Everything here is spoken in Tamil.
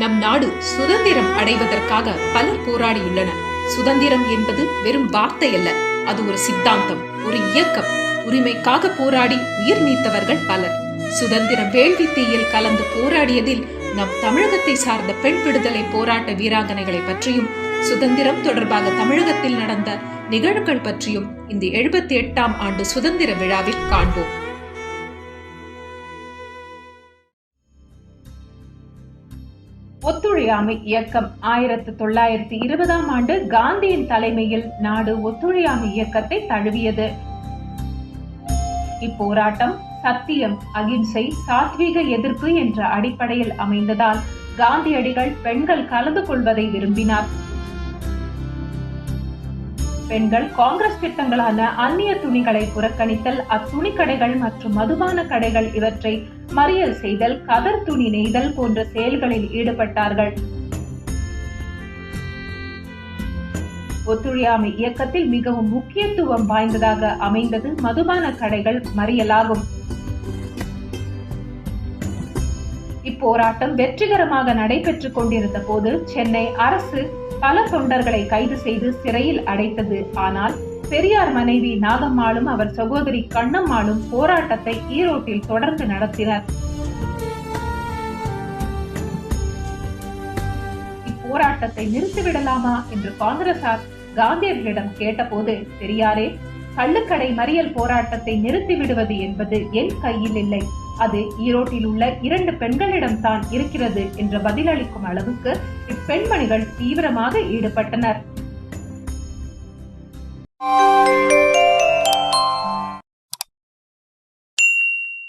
நம் நாடு சுதந்திரம் அடைவதற்காக பலர் போராடியுள்ளனர். சுதந்திரம் என்பது வெறும் வார்த்தை அல்ல அது ஒரு சித்தாந்தம் ஒரு இயக்கம். உரிமைக்காக போராடி உயிர் நீத்தவர்கள் பலர். சுதந்திர வேள்வி தீயில் கலந்து போராடியதில் நம் தமிழகத்தை சார்ந்த பெண் விடுதலை போராட்ட வீராங்கனைகளை பற்றியும் சுதந்திரம் தொடர்பாக தமிழகத்தில் நடந்த நிகழ்வுகள் பற்றியும் இந்த எழுபத்தி எட்டாம் ஆண்டு சுதந்திர விழாவில் காண்போம். ஒத்துழையாமை இயக்கம். ஆயிரத்து தொள்ளாயிரத்தி இருபதாம் ஆண்டு காந்தியின் தலைமையில் நாடு ஒத்துழையாமை இயக்கத்தை தழுவியது. இப்போராட்டம் சத்தியம் அகிம்சை சாத்வீக எதிர்ப்பு என்ற அடிப்படையில் அமைந்ததால் காந்தியடிகள் பெண்கள் கலந்து கொள்வதை விரும்பினார். பெண்கள் காங்கிரஸ் திட்டங்களான அந்நிய துணிகளை புறக்கணித்தல் அத்துணி கடைகள் மற்றும் மதுபான கடைகள் இவற்றை மறியல் செய்தல் கதர் துணி நெய்தல் போன்ற செயல்களில் ஈடுபட்டார்கள். ஒத்துழையாமை இயக்கத்தில் மிகவும் முக்கியத்துவம் வாய்ந்ததாக அமைந்தது மதுபான கடைகள் மறியலாகும். இப்போராட்டம் வெற்றிகரமாக நடைபெற்றுக் கொண்டிருந்த போது சென்னை அரசு பல தொண்டர்களை கைது செய்து சிறையில் அடைத்தது. ஆனால் பெரியார் மனைவி நாகம்மாளும் அவர் சகோதரி கண்ணம்மாளும் போராட்டத்தை ஈரோட்டில் தொடர்ந்து நடத்தினர். இப்போராட்டத்தை நிறுத்திவிடலாமா என்று காங்கிரசார் காந்தியர்களிடம் கேட்டபோது பெரியாரே கள்ளுக்கடை மறியல் போராட்டத்தை நிறுத்திவிடுவது என்பது என் கையில் இல்லை. அது ஈரோட்டில் உள்ள இரண்டு பெண்களிடம் தான் இருக்கிறது என்று பதிலளிக்கும் அளவுக்கு இப்பெண்மணிகள் தீவிரமாக ஈடுபட்டனர்.